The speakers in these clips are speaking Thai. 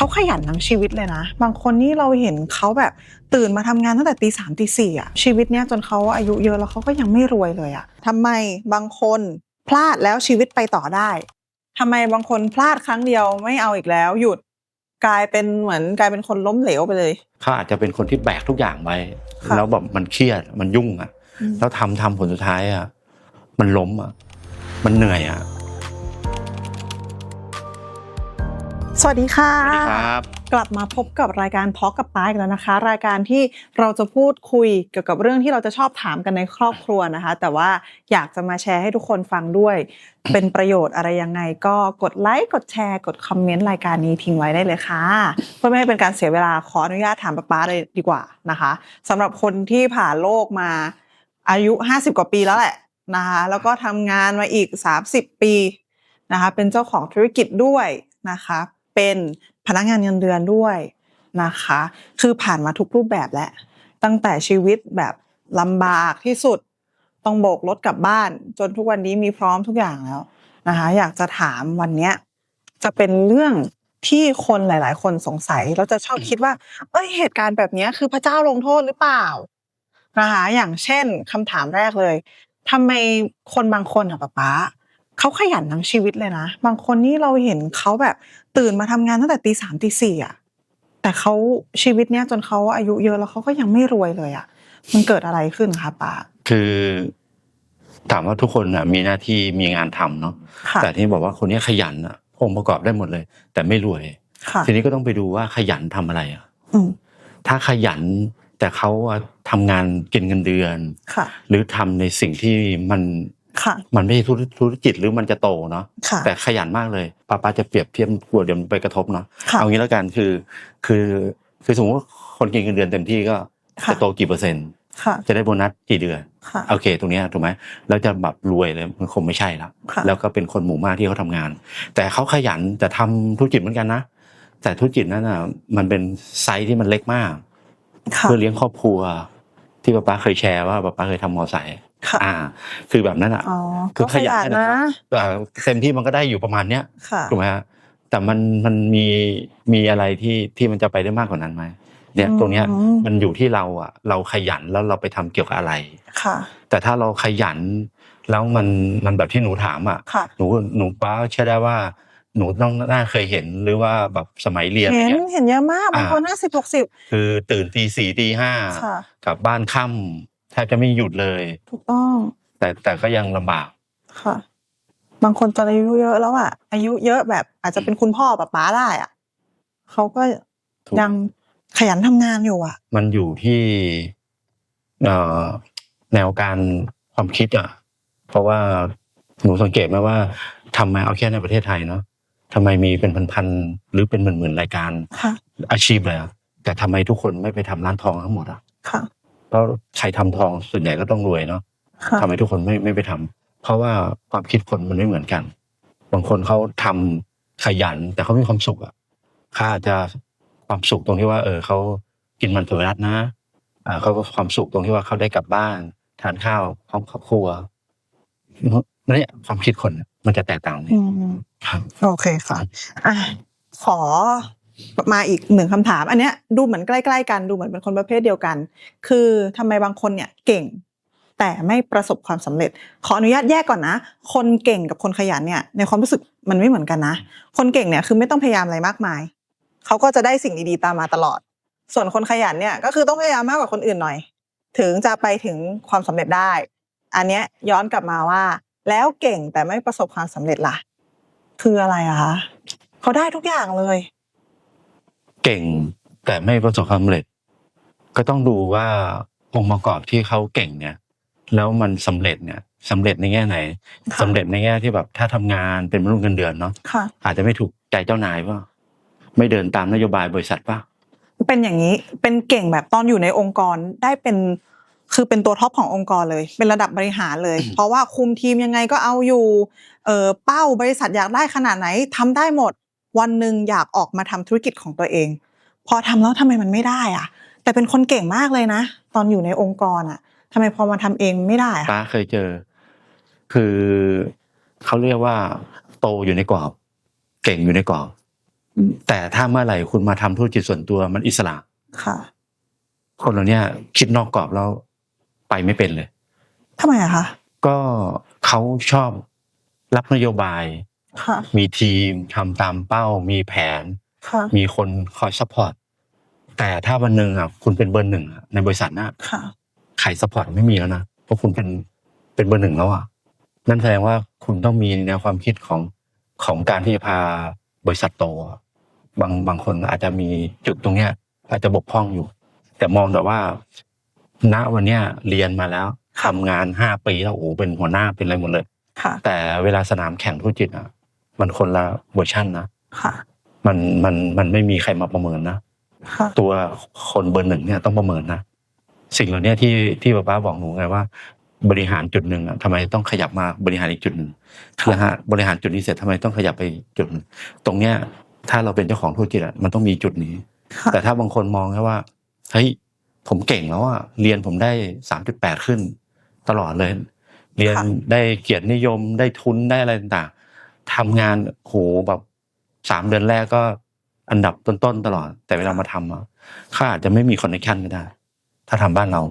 เขาขยันทั้งชีวิตเลยนะ บางคนนี่เราเห็นเขาแบบตื่นมาทำงานตั้งแต่ตีสามตีสี่อะชีวิตเนี้ยจนเขาอายุเยอะแล้วเขาก็ยังไม่รวยเลยอะทำไมบางคนพลาดแล้วชีวิตไปต่อได้ทำไมบางคนพลาดครั้งเดียวไม่เอาอีกแล้ว หยุดกลายเป็นเหมือนกลายเป็นคนล้มเหลวไปเลยเขาอาจจะเป็นคนที่แบกทุกอย่างไว้ค่ะแล้วแบบมันเครียดมันยุ่งอะอืมแล้วทำทำผลสุดท้ายอะมันล้มอะมันเหนื่อยอะ สวัสดีค่ะ สวัสดีครับ กลับมาพบกับรายการทอ l k กับป้าอีกแล้วนะคะ รายการที่เราจะพูดคุยเกี่ยวกับเรื่องที่เราจะชอบถามกันในครอบครัวนะคะ แต่ว่าอยากจะมาแชร์ให้ทุกคนฟังด้วย เป็นประโยชน์อะไรยังไง ก็กดไลค์กดแชร์กดคอมเมนต์รายการนี้ทิ้งไว้ได้เลยค่ะ เพื่อไม่ให้เป็นการเสียเวลาขออนุญาตถามป้าป้าเลยดีกว่านะคะสำหรับคนที่ผ่านโลกมาอายุ 50 กว่าปีแล้วแหละนะคะแล้วก็ทำงานมาอีก 30 ปีนะคะเป็นเจ้าของธุรกิจด้วยนะคะ เป็นพนักงานเงินเดือนด้วยนะคะ คือผ่านมาทุกรูปแบบแล้วตั้งแต่ชีวิตแบบลำบากที่สุด ต้องโบกรถกลับบ้าน จนทุกวันนี้มีพร้อมทุกอย่างแล้วนะคะ อยากจะถามวันเนี้ยจะเป็นเรื่องที่คนหลาย ๆ คนสงสัยแล้วจะชอบคิดว่า เอ้ยเหตุการณ์แบบนี้คือพระเจ้าลงโทษหรือเปล่านะคะอย่างเช่นคำถามแรกเลยทำไมคนบางคนอะป๊าป๊า เขาขยันทั้งชีวิตเลยนะ บางคนนี่เราเห็นเขาแบบตื่นมาทำงานตั้งแต่ตีสามตีสี่อะแต่เขาชีวิตเนี้ยจนเขาอายุเยอะแล้วเขาก็ยังไม่รวยเลยอะมันเกิดอะไรขึ้นคะป๊าคือ ถามว่าทุกคนอะ มีหน้าที่มีงานทำเนาะค่ะแต่ที่บอกว่าคนนี้ขยันอะองค์ประกอบได้หมดเลย แต่ไม่รวยค่ะทีนี้ก็ต้องไปดูว่าขยันทำอะไรอะอืมถ้าขยันแต่เขาอะทำงานกินเงินเดือนค่ะหรือทำในสิ่งที่มันค่ะ มันไม่ใช่ธุรธุรกิจหรือมันจะโตเนาะค่ะแต่ขยันมากเลยป้าป้าจะเปรียบเทียบกลัวเดี๋ยวมันไปกระทบเนาะค่ะเอางี้แล้วกันคือคือคือสมมติว่าคนกินเงินเดือนเต็มที่ก็ค่ะจะโตกี่เปอร์เซ็นต์ค่ะจะได้โบนัสกี่เดือนค่ะโอเค ตรงเนี้ยถูกไหมแล้วจะแบบรวยเลยมันคงไม่ใช่แล้วค่ะแล้วก็เป็นคนหมู่มากที่เขาทำงาน แต่เขาขยันแต่ทำธุรกิจเหมือนกันนะแต่ธุรกิจนั้นอะมันเป็นไซส์ที่มันเล็กมากค่ะเพื่อเลี้ยงครอบครัว ที่ป้าป้าเคยแชร์ว่าป้าป้าเคยทำมอไซค์ค่ะ อ่า คือแบบนั้นอะอ๋อคืก็อขขยัยันนนะนะอ่าเต็มที่มันก็ได้อยู่ประมาณเนี้ยค่ะถูกไหมฮะแต่มันมันมีมีอะไรที่ที่มันจะไปได้มากกว่านั้นไหมเนี่ยอืมตรงเนี้ยมันอยู่ที่เราอะ เราขยันแล้วเราไปทำเกี่ยวกับอะไรค่ะ แต่ถ้าเราขยัน แล้วมันมันแบบที่หนูถามอะค่ะหนูหนูป้าเชื่อได้ว่าหนูต้องน่าเคยเห็นหรือว่าแบบสมัยเรียนเห็นเนี่ยเห็นเยอะมากบางคนอ่าห้าสิบหกสิบคือตื่นตีสี่ตีห้าค่ะกลับบ้านค่ำ แทบจะไม่หยุดเลย ถูกต้อง แต่แต่ก็ยังลำบาก ค่ะ บางคนตอนอายุเยอะแล้วอะ อายุเยอะแบบอาจจะเป็นคุณพ่อป้าป้าได้อะเขาก็ถูก ยังขยันทำงานอยู่อะ มันอยู่ที่เอ่อแนวการความคิดอะ เพราะว่าหนูสังเกตไหมว่าทำมาเอาแค่ในประเทศไทยเนาะทำไมมีเป็นพันๆหรือเป็นหมื่นๆรายการค่ะ อาชีพเลยอะแต่ทำไมทุกคนไม่ไปทำร้านทองทั้งหมดอะ ค่ะ เพราะใครทำทองส่วนใหญ่ก็ต้องรวยเนาะค่ะทำไมทุกคนไม่ไม่ไปทำเพราะว่าความคิดคนมันไม่เหมือนกัน บางคนเขาทำขยัน แต่เขามีความสุขอะเขาอาจจะความสุขตรงที่ว่า เออเขากินมันเถรัตนะอ่าเขาก็ความสุขตรงที่ว่าเขาได้กลับบ้านทานข้าวพร้อมครอบครัวนั่นเนี่ยความคิดคนมันจะแตกต่างกันอืมครับโอเคค่ะอะขอ มาอีกหนึ่งคำถาม อันเนี้ยดูเหมือนใกล้ๆกันดูเหมือนเป็นคนประเภทเดียวกัน คือทำไมบางคนเนี่ยเก่ง แต่ไม่ประสบความสำเร็จ ขออนุญาตแยกก่อนนะ คนเก่งกับคนขยันเนี่ยในความรู้สึกมันไม่เหมือนกันนะ คนเก่งเนี่ยคือไม่ต้องพยายามอะไรมากมายเขาก็จะได้สิ่งดีๆตามมาตลอด ส่วนคนขยันเนี่ยก็คือต้องพยายามมากกว่าคนอื่นหน่อย ถึงจะไปถึงความสำเร็จได้ อันเนี้ยย้อนกลับมาว่า แล้วเก่งแต่ไม่ประสบความสำเร็จล่ะ คืออะไรอะคะเขาได้ทุกอย่างเลย เก่งแต่ไม่ประสบความสำเร็จ ก็ต้องดูว่าองค์ประกอบที่เขาเก่งเนี่ย แล้วมันสำเร็จเนี่ยสำเร็จในแง่ไหนค่ะสำเร็จในแง่ที่แบบ ถ้าทำงานเป็นมนุษย์เงินเดือนเนาะค่ะอาจจะไม่ถูกใจเจ้านายว่า ไม่เดินตามนโยบายบริษัทว่าเป็นอย่างนี้เป็นเก่งแบบตอนอยู่ในองค์กรได้เป็นคือเป็นตัวท็อปขององค์กรเลย เป็นระดับบริหารเลย เพราะว่าคุมทีมยังไงก็เอาอยู่เออเป้าบริษัทอยากได้ขนาดไหนทำได้หมด วันหนึ่งอยากออกมาทำธุรกิจของตัวเอง พอทำแล้วทำไมมันไม่ได้อะแต่เป็นคนเก่งมากเลยนะ ตอนอยู่ในองค์กรอะทำไมพอมาทำเองไม่ได้อะป้าเคยเจอ คือเขาเรียกว่า โตอยู่ในกรอบ เก่งอยู่ในกรอบอืมแต่ถ้าเมื่อไหร่คุณมาทำธุรกิจส่วนตัวมันอิสระค่ะ คนเราเนี่ยคิดนอกกรอบแล้วไปไม่เป็นเลยทำไมอะคะก็เขาชอบรับนโยบายค่ะ มีทีมทำตามเป้า มีแผนค่ะมีคนคอยซัพพอร์ตแต่ถ้าวันหนึ่งอะคุณเป็นเบอร์หนึ่งอะในบริษัทน่ะค่ะใครซัพพอร์ตไม่มีแล้วนะเพราะคุณเป็นเป็นเบอร์หนึ่งแล้วอะนั่นแสดงว่าคุณต้องมีแนวความคิดของของการที่จะพาบริษัทโตอะบางบางคนอาจจะมีจุดตรงเนี้ย อาจจะบกพร่องอยู่ แต่มองแต่ว่า ณวันเนี้ยเรียนมาแล้วทำงานห้าปีแล้วโอ้โหเป็นหัวหน้าเป็นอะไรหมดเลยค่ะแต่เวลาสนามแข่งธุรกิจอะ มันคนละเวอร์ชันนะค่ะ มันมันมันไม่มีใครมาประเมินนะค่ะตัวคนเบอร์หนึ่งเนี่ยต้องประเมินนะสิ่งเหล่านี้ที่ที่ป้าป้าบอกหนูไงว่า บริหารจุดหนึ่งอะทำไมต้องขยับมาบริหารอีกจุดหนึ่งนะฮะบริหารจุดนี้เสร็จทำไมต้องขยับไปจุดหนึ่งตรงเนี้ย ถ้าเราเป็นเจ้าของธุรกิจอะมันต้องมีจุดนี้ค่ะแต่ถ้าบางคนมองแค่ว่าเฮ้ยผมเก่งแล้วอะเรียนผมได้สามจุดแปดขึ้น ตลอดเลย เรียนได้เกียรตินิยมได้ทุนได้อะไรต่างๆ ทำงานโหแบบสามเดือนแรกก็อันดับต้นๆตลอด แต่เวลามาทำอะข้าอาจจะไม่มีคอนเนคชั่นก็ได้ ถ้าทำบ้านเรา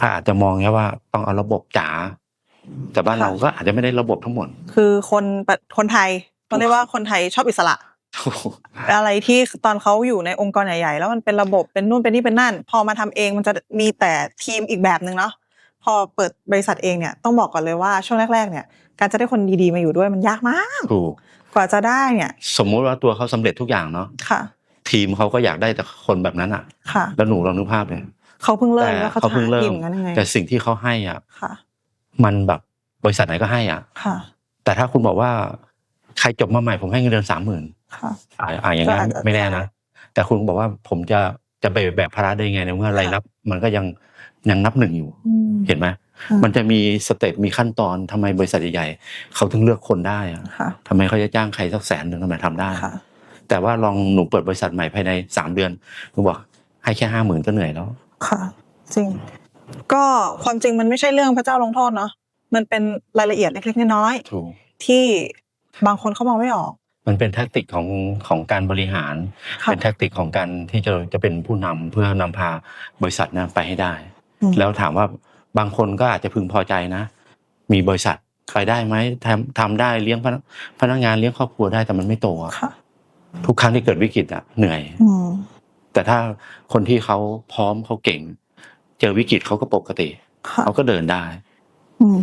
ข้าอาจจะมองแค่ว่าต้องเอาระบบจ๋าแต่บ้านเราก็อาจจะไม่ได้ระบบทั้งหมด คือคนปะคนไทยต้องเรียกว่าคนไทยชอบอิสระอะไรที่ตอนเขาอยู่ในองค์กรใหญ่ๆแล้วมันเป็นระบบเป็นนู่นเป็นนี่เป็นนั่น พอมาทำเองมันจะมีแต่ทีมอีกแบบหนึ่งเนาะพอเปิดบริษัทเองเนี่ยต้องบอกก่อนเลยว่าช่วงแรก ๆ เนี่ย การจะได้คนดีๆมาอยู่ด้วยมันยากมาก ถูก กว่าจะได้เนี่ย สมมุติว่าตัวเขาสำเร็จทุกอย่างเนาะค่ะ ทีมเขาก็อยากได้แต่คนแบบนั้นอะ ค่ะ แล้วหนูลองนึกภาพเลยเขาเพิ่งเริ่มแต่แล้วเขาเขาจะเพิ่งหาเริ่ทีมมกันยังไงแต่สิ่งที่เขาให้อะค่ะ มันแบบบริษัทไหนก็ให้อะค่ะ แต่ถ้าคุณบอกว่า ใครจบมาใหม่ผมให้เงินเดือนสามหมื่นค่ะอ่าอ่าอย่างนั้นก็อาจจะไม่แน่นะแต่คุณบอกว่าผมจะจะไปแบกภาระได้ไงในเมื่อรายรับ มันก็ยังยังนับหนึ่งอยู่อืมเห็นไหมอื มมันจะมีสเต็ปมีขั้นตอนทำไมบริษัทใหญ่ๆเขาถึงเลือกคนได้อะค่ะทำไมเขาจะจ้างใครสักแสนหนึ่งทำไมทำได้ค่ะแต่ว่าลองหนูเปิดบริษัทใหม่ภายในสามเดือนหนูบอกให้แค่ห้าหมื่นก็เหนื่อยแล้ว ค่ะ จริง ก็ความจริงมันไม่ใช่เรื่องพระเจ้าลงโทษเนาะมันเป็นรายละเอียดเล็กๆน้อยถูกๆที่บางคนเขามองไม่ออก มันเป็นแทคติกของของการบริหารค่ะเป็นแทคติกของการที่จะจะเป็นผู้นำเพื่อนำพาบริษัทนะไปให้ได้อืมแล้วถามว่า บางคนก็อาจจะพึงพอใจนะ มีบริษัทไปได้ไหมทำทำได้เลี้ยงพนักพนักงานเลี้ยงครอบครัวได้แต่มันไม่โตอะค่ะทุกครั้งที่เกิดวิกฤตอะเหนื่อยอืมแต่ถ้าคนที่เขาพร้อมเขาเก่ง เจอวิกฤตเขาก็ปกติค่ะเขาก็เดินได้อืม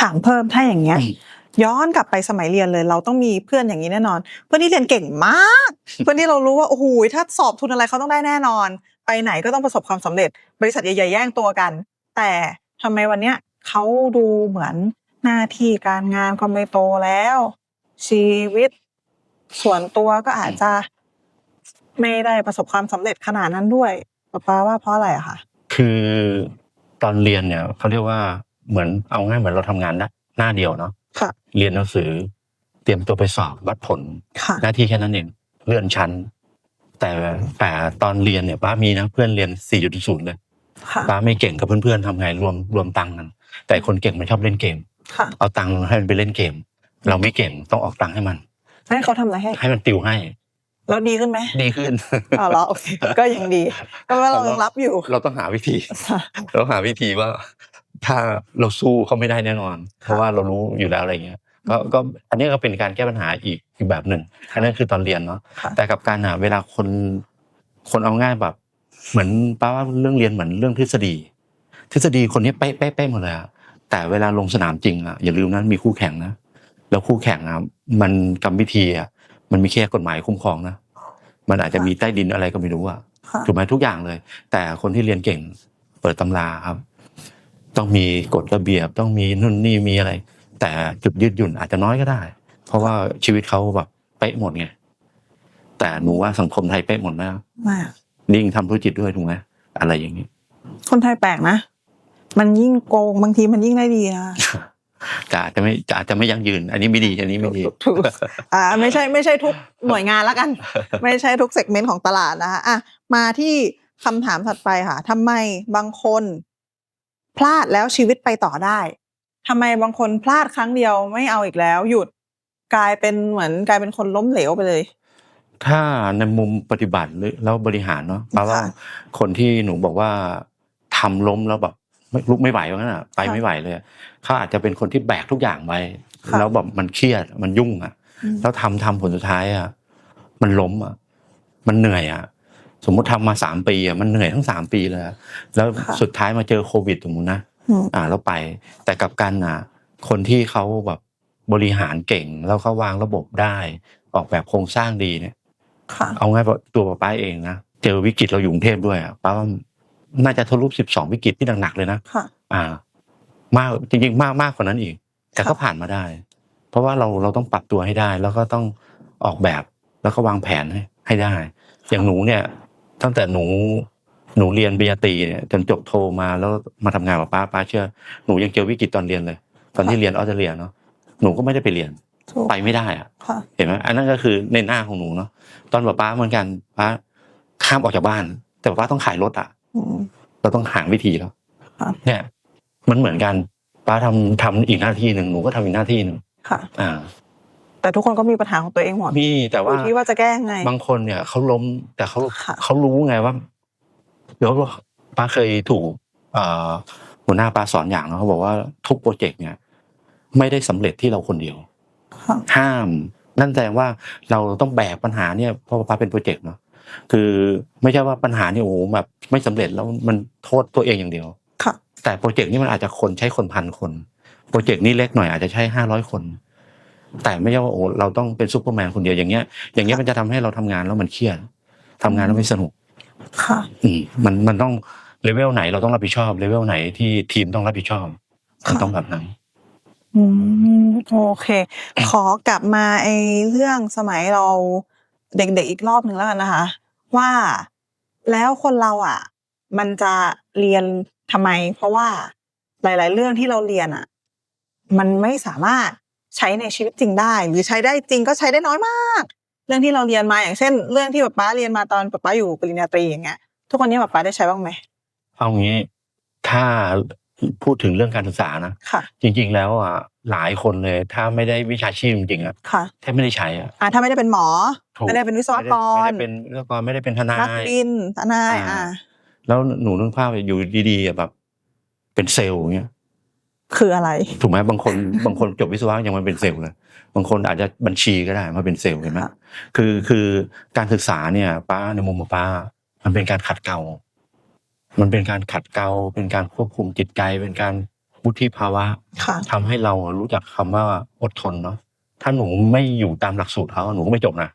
ถามเพิ่มถ้าอย่างเงี้ยอืมย้อนกลับไปสมัยเรียนเลย เราต้องมีเพื่อนอย่างนี้แน่นอน เพื่อนที่เรียนเก่งมาก เพื่อนที่เรารู้ว่าโอ้โหถ้าสอบทุนอะไรเขาต้องได้แน่นอน ไปไหนก็ต้องประสบความสำเร็จ บริษัทใหญ่ๆแย่งตัวกัน แต่ ทำไมวันเนี้ยเขาดูเหมือนหน้าที่การงานก็ไม่โตแล้ว ชีวิตส่วนตัวก็อาจจะไม่ได้ประสบความสำเร็จขนาดนั้นด้วยป้าป้าว่าเพราะอะไรอะคะคือตอนเรียนเนี่ยเขาเรียกว่าเหมือนเอาง่ายเหมือนเราทำงานนะหน้าเดียวเนาะค่ะ เรียนหนังสือ เตรียมตัวไปสอบวัดผลค่ะหน้าที่แค่นั้นเองเลื่อนชั้น แต่แต่ตอนเรียนเนี่ยป้ามีนะเพื่อนเรียน 4.0 เลยค่ะ ป้าไม่เก่งกับเพื่อนๆทำไงรวมรวมตังค์กันแต่คนเก่งมันชอบเล่นเกมค่ะเอาตังค์ให้มันไปเล่นเกม เราไม่เก่งต้องออกตังค์ให้มันให้เขาทำอะไรให้ ให้มันติวให้แล้วดีขึ้นไหมดีขึ้นอ๋อเหรอโอเคก็ยังดี ก็ว่าเรายังรับอยู่ เราต้องหาวิธีเราหาวิธีว่า ถ้าเราสู้เขาไม่ได้แน่นอน เพราะว่าเรารู้อยู่แล้วอะไรเงี้ยก็ก็อันนี้ก็เป็นการแก้ปัญหาอีกอีกแบบหนึ่งอันนั้นคือตอนเรียนเนาะค่ะแต่กับการอะเวลาคนคนเอาง่ายแบบ เหมือนป้าว่าเรื่องเรียนเหมือนเรื่องทฤษฎี ทฤษฎีคนนี้เป๊ะเป๊ะเป๊ะหมดเลยอะแต่เวลาลงสนามจริงอะอย่าลืมนะมีคู่แข่งนะแล้วคู่แข่งอะมันกรรมวิธีอะมันมีแค่กฎหมายคุ้มครองนะมันอาจจะมีใต้ดินอะไรก็ไม่รู้อะค่ะถูกไหมทุกอย่างเลย แต่คนที่เรียนเก่งเปิดตำราครับ ต้องมีกฎระเบียบต้องมีนู่นนี่มีอะไร แต่จุดยืดหยุ่นอาจจะน้อยก็ได้ เพราะว่าชีวิตเขาแบบเป๊ะหมดไงแต่หนูว่าสังคมไทยเป๊ะหมดไหมมาก นิ่งทำธุรกิจด้วยถูกไหมอะไรอย่างนี้ คนไทยแปลกนะ มันยิ่งโกงบางทีมันยิ่งได้ดีนะแต่อาจจะไม่อาจจะไม่ยั่งยืน อันนี้ไม่ดี อันนี้ไม่ดีถูกอ่าไม่ใช่ไม่ใช่ทุกหน่วยงานละกัน ไม่ใช่ทุกเซกเมนต์ของตลาดนะคะอะมาที่คำถามถัดไปค่ะทำไมบางคน พลาดแล้วชีวิตไปต่อได้ทำไมบางคนพลาดครั้งเดียวไม่เอาอีกแล้ว หยุดกลายเป็นเหมือนกลายเป็นคนล้มเหลวไปเลย ถ้าในมุมปฏิบัติหรือแล้วบริหารเนาะแปลว่าค่ะคนที่หนูบอกว่าทำล้มแล้วแบบไม่ลุกไม่ไหวว่างั้นอะไปค่ะไม่ไหวเลยเขาอาจจะเป็นคนที่แบกทุกอย่างไว้ค่ะแล้วแบบมันเครียดมันยุ่งอะอืมแล้วทำทำผลสุดท้ายอะมันล้มอะมันเหนื่อยอะสมมติทำมาสามปีอะมันเหนื่อยทั้งสามปีเลยอะแล้วค่ะสุดท้ายมาเจอโควิดสมมตินะอืมอ่าแล้วไป แต่กลับกันอะ คนที่เขาแบบบริหารเก่งแล้วเขาวางระบบได้ ออกแบบโครงสร้างดีเนี่ยค่ะ เอาง่ายๆตัวป้าเองนะเจอวิกฤตเราอยู่กรุงเทพด้วยอะป้าว่าน่าจะทะลุสิบสองวิกฤตที่หนักๆเลยนะค่ะอ่า มากจริงๆ มากมากกว่านั้นอีก แต่ก็ค่ะผ่านมาได้ เพราะว่าเราเราต้องปรับตัวให้ได้ แล้วก็ต้องออกแบบแล้วก็วางแผนให้ให้ได้ อย่างหนูเนี่ย ตั้งแต่หนูหนูเรียนปริญญาตรีเนี่ยจนจบโทมาแล้วมาทำงานกับป้าป้าเชื่อหนูยังเจอวิกฤตตอนเรียนเลย ตอนที่เรียนออสเตรเลียเนาะหนูก็ไม่ได้ไปเรียนถูก ไปไม่ได้อะค่ะเห็นไหมอันนั้นก็คือในหน้าของหนูเนาะตอนป้าป้าเหมือนกันป้าข้ามออกจากบ้าน แต่ป้าต้องขายรถอะอืมเราต้องหาวิธีแล้วครับเนี่ย มันเหมือนกันป้าทำทำอีกหน้าที่หนึ่งหนูก็ทำอีกหน้าที่หนึ่งค่ะ อ่า แต่ทุกคนก็มีปัญหาของตัวเองหมดมีแต่อว่ายู่ที่ว่าจะแก้ยังไง บางคนเนี่ยเขาล้มแต่เขาค่ะเขารู้ไงว่าเดี๋ยวป้าเคยถูกเอ่อหัวหน้าป้าสอนอย่างเนาะเขาบอกว่าทุกโปรเจกต์เนี่ย ไม่ได้สำเร็จที่เราคนเดียวค่ะ ห้าม นั่นแสดงว่าเราต้องแบกปัญหาเนี่ยเพราะว่าป้าเป็นโปรเจกต์เนาะคือไม่ใช่ว่าปัญหาเนี่ยโอ้โหแบบไม่สำเร็จแล้วมันโทษตัวเองอย่างเดียวค่ะแต่โปรเจกต์นี้มันอาจจะคนใช้คนพันคน โปรเจกต์นี้เล็กหน่อยอาจจะใช้ห้าร้อยคน แต่ไม่ใช่ว่าโอ้เราต้องเป็นซูเปอร์แมนคนเดียวอย่างเงี้ย อย่างเงี้ยมันจะทำให้เราทำงานแล้วมันเครียดทำงานแล้วไม่สนุก ค่ะอืมมันมันต้องเลเวลไหนเราต้องรับผิดชอบเลเวลไหนที่ทีมต้องรับผิดชอบมันค่ะต้องแบบนั้น อืม โอเค ขอกลับมาไอ้เรื่องสมัยเราเด็ก ๆ อีกรอบหนึ่งแล้วกันนะคะ ว่า แล้วคนเราอะมันจะเรียนทำไม เพราะว่าหลาย ๆ เรื่องที่เราเรียนอะมันไม่สามารถใช้ในชีวิตจริงได้ หรือใช้ได้จริงก็ใช้ได้น้อยมาก เรื่องที่เราเรียนมา อย่างเช่น เรื่องที่ป๊าป๊าเรียนมาตอนป๊าป๊าอยู่ปริญญาตรีอย่างเงี้ย ทุกวันนี้ป๊าป๊าได้ใช้บ้างไหม เอางี้ ถ้า พูดถึงเรื่องการศึกษานะค่ะ จริง ๆ แล้วอะหลายคนเลย ถ้าไม่ได้วิชาชีพจริงๆอะค่ะแทบไม่ได้ใช้อะอ่าถ้าไม่ได้เป็นหมอ ถูกไม่ได้เป็นวิศวกร ไม่ได้เป็นวิศวกรไม่ได้เป็นทนานักย บินทนายอ่า อ่า แล้วหนูนึกภาพอยู่ดีๆอะแบบ เป็นเซลล์อย่างเงี้ย คืออะไร ถูกไหมบางคน บางคนจบวิศวะยังมาเป็นเซลล์เลยบางคนอาจจะบัญชีก็ได้มาเป็นเซลล์เห็นไหมค่ะ คือคือการศึกษาเนี่ยป้าในมุมของป้า มันเป็นการขัดเกลา มันเป็นการขัดเกลาเป็นการควบคุมจิตใจ เป็นการวุฒิภาวะค่ะทำให้เรารู้จักคำว่าอดทนเนาะถ้าหนูไม่อยู่ตามหลักสูตรเขาหนูก็ไม่จบนะ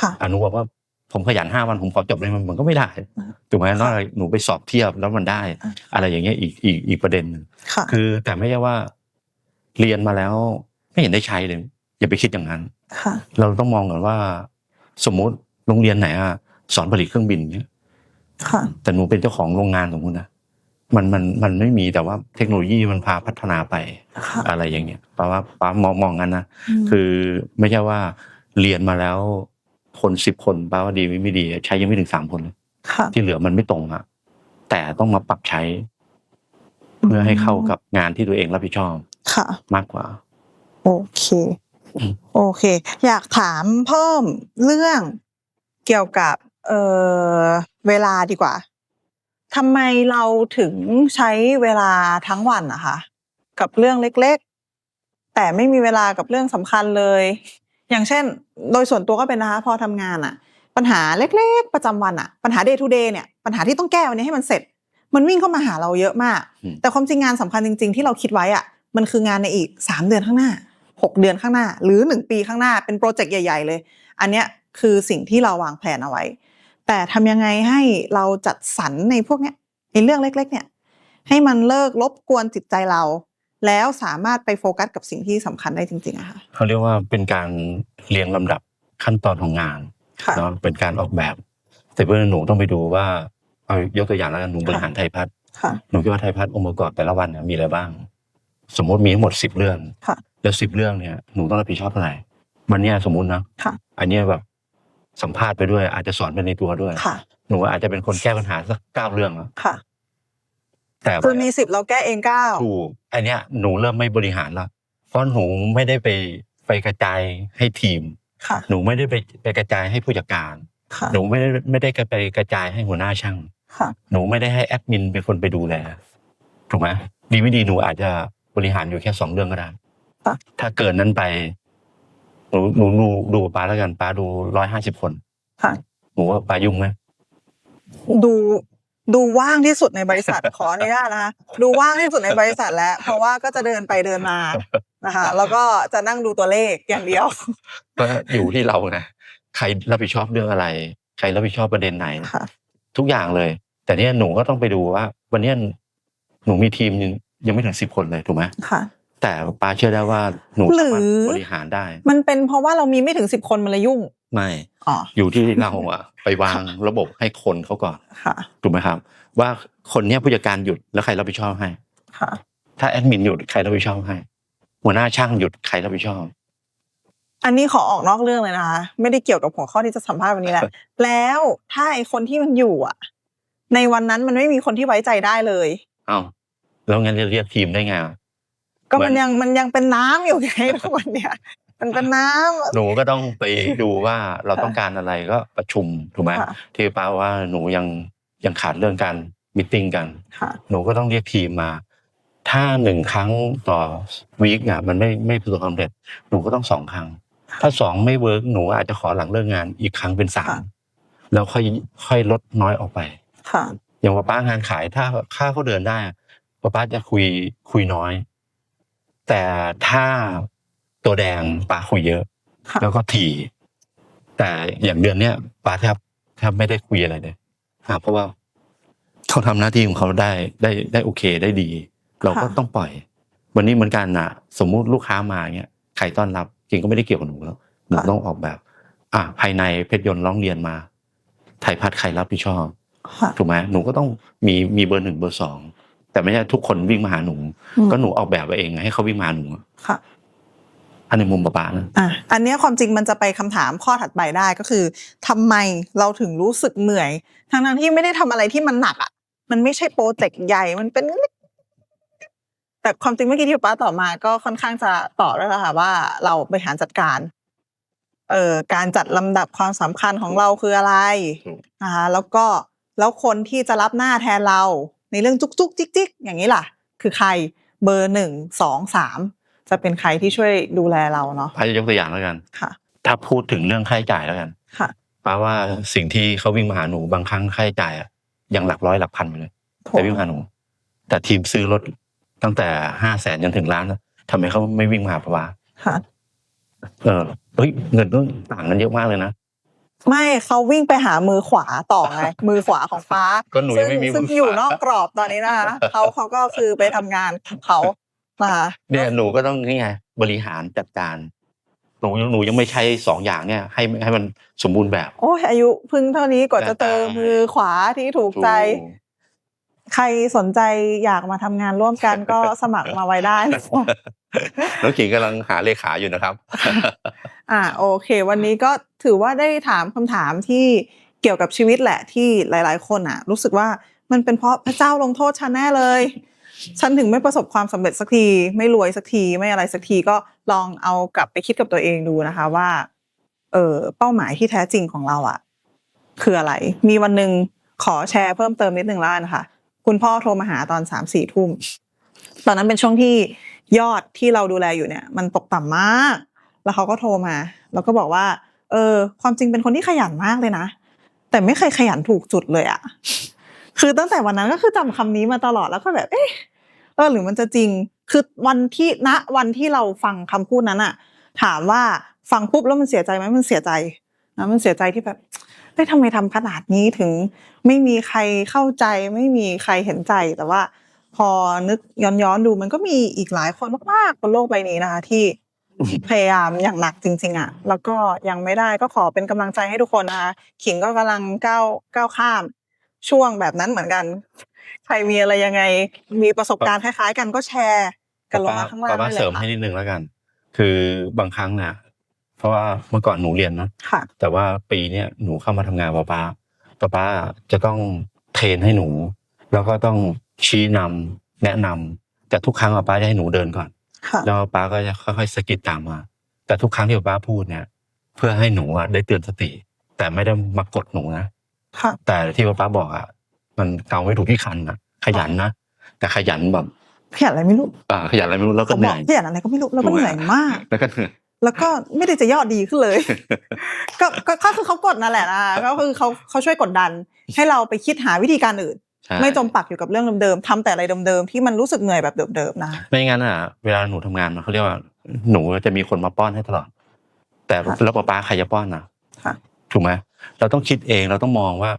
ค่ะอะหนูบอกว่าผมขยันห้าวันผมขอจบเลยมันมันก็ไม่ได้อ่าถูกไหมนอกจากหนูไปสอบเทียบแล้วมันได้อ่าอะไรอย่างเงี้ยอีกอีกอีกประเด็นหนึ่งค่ะคือแต่ไม่ใช่ว่า เรียนมาแล้วไม่เห็นได้ใช้เลย อย่าไปคิดอย่างนั้นค่ะเราต้องมองก่อนว่า สมมุติโรงเรียนไหนอะสอนผลิตเครื่องบินเนี้ยค่ะ แต่หนูเป็นเจ้าของโรงงานสมมตินะมันมันมันไม่มีแต่ว่าเทคโนโลยีมันพาพัฒนาไปค่ะอะไรอย่างเงี้ยแปลว่าป้ามองมองกันนะมคือไม่ใช่ว่าเรียนมาแล้วคนสิบคนแปลว่าดีไม่ดี ใช้ยังไม่ถึงสามคนเลยค่ะที่เหลือมันไม่ตรงอะแต่ต้องมาปรับใช้ เพื่อให้เข้ากับงานที่ตัวเองรับผิดชอบค่ะ มากกว่า โอเคอืมโอเค อยากถามเพิ่มเรื่องเกี่ยวกับ เอ่อเวลาดีกว่าทำไมเราถึงใช้เวลาทั้งวันนะคะ กับเรื่องเล็กๆ แต่ไม่มีเวลากับเรื่องสำคัญเลย อย่างเช่น โดยส่วนตัวก็เป็นนะคะ พอทำงานอะปัญหาเล็กๆ ประจำวันอะปัญหา day to day เนี่ยปัญหาที่ต้องแก้วันนี้ให้มันเสร็จ มันวิ่งเข้ามาหาเราเยอะมากอืมแต่ความจริงงานสำคัญจริง ๆ ที่เราคิดไว้อะมันคืองานในอีกสามเดือนข้างหน้าหกเดือนข้างหน้า หรือหนึ่งปีข้างหน้าเป็นโปรเจกต์ใหญ่ ๆ เลย อันเนี้ยคือสิ่งที่เราวางแผนเอาไว้ แต่ทำยังไงให้เราจัดสรรในพวกเนี้ยในเรื่องเล็ก ๆ เนี่ย ให้มันเลิกรบกวนจิตใจเรา แล้วสามารถไปโฟกัสกับสิ่งที่สำคัญได้จริงๆอะค่ะเขาเรียกว่าเป็นการเรียงลำดับขั้นตอนของงานค่ะเนาะเป็นการออกแบบ แต่เพื่อนหนูต้องไปดูว่าเอายกตัวอย่างแล้วกันหนูบริหารไทยพัฒน์ค่ะหนูคิดว่าไทยพัฒน์องค์ประกอบแต่ละวันเนี่ยมีอะไรบ้าง สมมติมีทั้งหมดสิบเรื่องค่ะแล้วสิบเรื่องเนี่ยหนูต้องรับผิดชอบเท่าไหร่วันเนี้ยสมมุตินะค่ะอันเนี้ยแบบ สัมภาษณ์ไปด้วย อาจจะสอนไปในตัวด้วยค่ะ หนูอาจจะเป็นคนแก้ปัญหาสักเก้าเรื่องอะค่ะ แต่คือมีสิบเราแก้เองเก้าถูกอันเนี้ยหนูเริ่มไม่บริหารละเพราะหนูไม่ได้ไปไปกระจายให้ทีมค่ะหนูไม่ได้ไปไปกระจายให้ผู้จัดการค่ะหนูไม่ได้ไม่ได้ไปกระจายให้หัวหน้าช่างค่ะหนูไม่ได้ให้แอดมินเป็นคนไปดูแลถูกไหมดีไม่ดีหนูอาจจะบริหารอยู่แค่สองเรื่องก็ได้ค่ะถ้าเกินนั้นไป หนูหนูดูดูป้าแล้วกันป้าดูร้อยห้าสิบคนค่ะหนูว่าป้ายุ่งไหมดูดูว่างที่สุดในบริษัทขออนุญาตนะคะดูว่างที่สุดในบริษัทแล้ว เพราะว่าก็จะเดินไปเดินมานะคะ แล้วก็จะนั่งดูตัวเลขอย่างเดียวก็อยู่ที่เรานะใครรับผิดชอบเรื่องอะไร ใครรับผิดชอบประเด็นไหนค่ะทุกอย่างเลย แต่เนี้ยหนูก็ต้องไปดูว่า วันเนี้ยหนูมีทีมยังยังไม่ถึงสิบคนเลยถูกไหมค่ะ แต่ป้าเชื่อได้ว่าหนูหรืสาอมารถบริหารได้ มันเป็นเพราะว่าเรามีไม่ถึงสิบคนมันเลยยุ่ง ไม่อ๋ออยู่ที่เราอะไปวางระบบให้คนเขาก่อนค่ะถูกไหมครับ ว่าคนเนี้ยผู้จัดการหยุดแล้วใครรับผิดชอบให้ค่ะถ้าแอดมินหยุดใครรับผิดชอบให้ หัวหน้าช่างหยุดใครรับผิดชอบ อันนี้ขอออกนอกเรื่องเลยนะคะ ไม่ได้เกี่ยวกับหัวข้อที่จะสัมภาษณ์วันนี้แหละแล้วถ้าไอคนที่มันอยู่อะ ในวันนั้นมันไม่มีคนที่ไว้ใจได้เลย เอ้าแล้วงั้นจะเรียกทีมได้ไงอะ ก็เหมืมัอนนยังมันยังเป็นน้ำอยู่ไงทุกวันเนี้ยมันเป็นน้ำหนูก็ต้องไปดูว่าเราต้องการอะไรก็ประชุมถูกไหมค่ะที่ป้าว่าหนูยังยังขาดเรื่องการมิ팅กันค่ะหนูก็ต้องเรียกทีมมา ถ้าหนึ่งครั้งต่อวีคเนี่ยมันไม่ไม่ประสบความสำเร็จหนูก็ต้องสองครั้ง ถ้าสองไม่เวิร์กหนูอาจจะขอหลังเลิกงานอีกครั้งเป็นสามค่ะแล้วค่อยค่อยลดน้อยออกไปค่ะอย่างป้าป้างานขายถ้าค่าเขาเดินได้ป้าป้าจะคุยคุยน้อย แต่ถ้าตัวแดงป้าคุยเยอะค่ะแล้วก็ถี่ แต่อย่างเดือนเนี้ยป้าแทบแทบไม่ได้คุยอะไรเลยอ่าเพราะว่าเขาทำหน้าที่ของเขาได้ได้ได้โอเคได้ดี เราก็ค่ะต้องปล่อย วันนี้เหมือนกันนะสมมุติลูกค้ามาเงี้ยใครต้อนรับจริงก็ไม่ได้เกี่ยวกับหนูแล้วหนูต้องออกแบบ อะภายในเพชรยนต์ร้องเรียนมาไทยพัฒน์ใครรับผิดชอบค่ะถูกไหมหนูก็ต้องมีมีเบอร์หนึ่งเบอร์สอง แต่ไม่ใช่ทุกคนวิ่งมาหาหนูอืมก็หนูออกแบบไว้เองให้เขาวิ่งมาหาหนูค่ะอันในมุมป้าป้านะอะอันเนี้ยความจริงมันจะไปคำถามข้อถัดไปได้ก็คือทำไมเราถึงรู้สึกเหนื่อยทั้งนั้นที่ไม่ได้ทำอะไรที่มันหนักอะ มันไม่ใช่โปรเจกต์ใหญ่มันเป็น แต่ความจริงเมื่อกี้ที่ป้าตอบมา ก็ค่อนข้างจะตอบแล้วล่ะค่ะว่าเราบริหารจัดการเอ่อการจัดลำดับความสำคัญของเราคืออะไรนะคะแล้วก็แล้วคนที่จะรับหน้าแทนเรา ในเรื่องจุกจุกจิกจิกอย่างนี้ล่ะ คือใครเบอร์หนึ่งสองสามจะเป็นใครที่ช่วยดูแลเราเนาะป้าจะยกตัวอย่างแล้วกันค่ะ ถ้าพูดถึงเรื่องค่าใช้จ่ายแล้วกันค่ะป้าว่าสิ่งที่เขาวิ่งมาหาหนูบางครั้งค่าใช้จ่ายอะยังหลักร้อยหลักพันไปเลยแต่วิ่งมาหาหนู แต่ทีมซื้อรถตั้งแต่ห้าแสนจนถึงล้านแล้วทำไมเขาไม่วิ่งมาหาป้าว่าค่ะเออเฮ้ยเงินต้องต่างกันเยอะมากเลยนะ ไม่เขาวิ่งไปหามือขวาต่อไงมือขวาของฟ้าก็หนูยังไม่มีซึ่งมือขวาซึ่งอยู่นอกกรอบตอนนี้นะคะเขาเขาก็คือไปทำงานของเขานะคะเนี่ยหนูก็ต้องนี่ไงบริหารจัดการหนูยังหนูยังไม่ใช้สองอย่างเนี่ย ให้ให้มันสมบูรณ์แบบ โอ้ยอายุเพึ่งเท่านี้กว่าจะเจอใช่มือขวาที่ถูกใจ ถูก ใครสนใจอยากมาทำงานร่วมกันก็สมัครมาไว้ได้นะน้องขิงกำลังหาเลขาอยู่นะครับ อ่าโอเค วันนี้ก็ถือว่าได้ถามคำถามที่เกี่ยวกับชีวิตแหละที่หลาย ๆ คนอะ รู้สึกว่ามันเป็นเพราะพระเจ้าลงโทษฉันแน่เลย ฉันถึงไม่ประสบความสำเร็จสักที ไม่รวยสักทีไม่อะไรสักทีก็ลองเอากลับไปคิดกับตัวเองดูนะคะว่า เออเป้าหมายที่แท้จริงของเราอะ คืออะไร มีวันหนึ่งขอแชร์เพิ่มเติมนิดนึงแล้วกันค่ะ คุณพ่อโทรมาหาตอนสามสี่ทุ่มตอนนั้นเป็นช่วงที่ยอดที่เราดูแลอยู่เนี่ย มันตกต่ำมาก แล้วเขาก็โทรมา แล้วก็บอกว่า เออ ความจริงเป็นคนที่ขยันมากเลยนะ แต่ไม่เคยขยันถูกจุดเลยอะคือตั้งแต่วันนั้นก็คือจำคำนี้มาตลอดแล้วก็แบบ เอ๊ะเออหรือมันจะจริง คือวันที่ณวันที่เราฟังคำพูดนั้นอะถามว่าฟังปุ๊บแล้วมันเสียใจไหมมันเสียใจนะมันเสียใจที่แบบ ฮ้ยทำไมทำขนาดนี้ถึง ไม่มีใครเข้าใจ ไม่มีใครเห็นใจแต่ว่า พอนึกย้อนย้อนๆดูมันก็มีอีกหลายคนมากๆบนโลกใบนี้นะคะที่พยายามอย่างหนักจริง ๆอะแล้วก็ยังไม่ได้ก็ขอเป็นกำลังใจให้ทุกคนนะคะขิงก็กำลังก้าวก้าวข้ามช่วงแบบนั้นเหมือนกัน ใครมีอะไรยังไง มีประสบการณ์คล้ายๆ กันก็แชร์ กันลงมาข้างล่างป้าป้าได้เลเสริมให้นิดนึงแล้วกัน คือบางครั้งเนี่ย เพราะว่าเมื่อก่อนหนูเรียนนะค่ะแต่ว่าปีเนี้ยหนูเข้ามาทำงานป้าป้าป้าป้าจะต้องเทรนให้หนู แล้วก็ต้องชี้นำแนะนำแต่ทุกครั้งป้าป้าจะให้หนูเดินก่อนค่ะแล้วป้าก็จะค่อยๆสะกิดตามมา แต่ทุกครั้งที่ป้าพูดเนี่ยพื่อให้หนูอะได้เตือนสติ แต่ไม่ได้มากดหนูนะค่ะแต่ที่ป้าบอกอะมันเกาไม่ถูกที่คันนะขยันนะแต่ขยันแบบขยันอะไรไม่รู้อ่าขยันอะไรไม่รู้แล้วก็เขาเหบอนื่กอยขยันอะไรก็ไม่รู้แล้วก็ถูกไหมเหนื่อยมากแล้วก็เหนื่อย แล้วก็ไม่ได้จะยอดดีขึ้นเลยก็ก็ก็คือเขากดนั่นแหละนะก็คือเขาเขาช่วยกดดัน ให้เราไปคิดหาวิธีการอื่นใช่ไม่จมปักอยู่กับเรื่องเดิมๆทำแต่อะไรเดิมๆที่มันรู้สึกเหนื่อยแบบเดิมๆนะไม่งั้นอะ เวลาหนูทำงานมันเขาเรียกว่า หนูจะมีคนมาป้อนให้ตลอด แต่ค่ะแล้วป้าป้าใครจะป้อนนะค่ะถูกไหมเราต้องคิดเองเราต้องมองว่า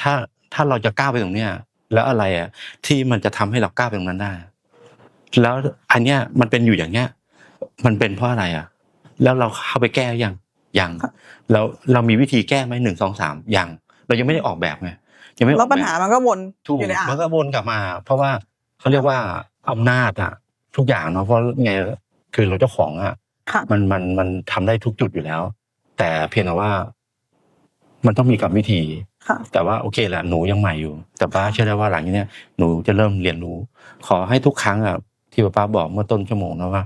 ถ้าถ้าเราจะก้าวไปตรงเนี้ยแล้วอะไรอะที่มันจะทำให้เราก้าวไปตรงนั้นได้ แล้วอันเนี้ยมันเป็นอยู่อย่างเนี้ย มันเป็นเพราะอะไรอะ แล้วเราเข้าไปแก้ยังยังแล้วเรามีวิธีแก้ไหมหนึ่งสองสามยังเรายังไม่ได้ออกแบบไงยังไม่ออกแล้วแบบปัญหามันก็วนถูกอยู่ในอ่างมันก็วนกลับมา เพราะว่าเขาเรียกว่าอำนาจอะทุกอย่างเนาะเพราะไงคือเราเจ้าของอะค่ะมันมันมันทำได้ทุกจุดอยู่แล้ว แต่เพียงแต่ว่า มันต้องมีกรรมวิธีค่ะแต่ว่าโอเคแหละหนูยังใหม่อยู่ แต่ป้าเชื่อได้ว่าหลังจากเนี้ยหนูจะเริ่มเรียนรู้ ขอให้ทุกครั้งอะที่ป้าบอกเมื่อต้นชั่วโมงนะว่า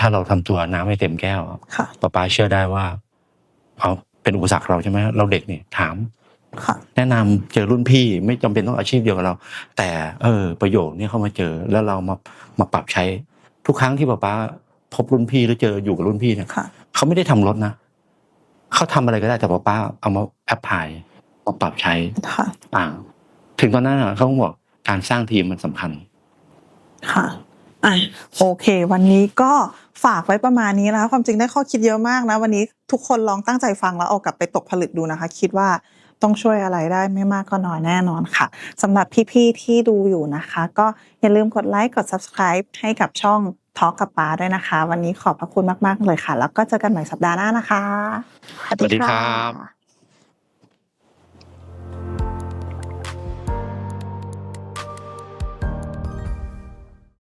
ถ้าเราทำตัวน้ำไม่เต็มแก้วอะค่ะป้าป้าเชื่อได้ว่าเอาเป็นอุปสรรคเราใช่ไหมเราเด็กนี่ถามค่ะแนะนำเจอรุ่นพี่ไม่จำเป็นต้องอาชีพเดียวกับเรา แต่เออ ประโยชน์เนี่ยเข้ามาเจอแล้วเรามามาปรับใช้ ทุกครั้งที่ป๊าป๊าพบรุ่นพี่หรือเจออยู่กับรุ่นพี่เนี่ยค่ะเขาไม่ได้ทำรถนะเขาทำอะไรก็ได้แต่ป๊าป๊าเอามาแอพพลายมาปรับใช้ค่ะอ่าถึงตอนนั้นอะเขาบอกการสร้างทีมมันสำคัญ ค่ะอะโอเค วันนี้ก็ ฝากไว้ประมาณนี้นะคะ ความจริงได้ข้อคิดเยอะมากนะ วันนี้ทุกคนลองตั้งใจฟังแล้วเอากลับไปตกผลึกดูนะคะ คิดว่าต้องช่วยอะไรได้ไม่มากก็น้อยแน่นอนค่ะสำหรับพี่ๆที่ดูอยู่นะคะ ก็อย่าลืมกดไลค์กด subscribe ให้กับช่องทอ l k กับป้าด้วยนะคะ วันนี้ขอบพระคุณมาก ๆ เลยค่ะ แล้วก็เจอกันใหม่สัปดาห์หน้านะคะ สวัสดีครับ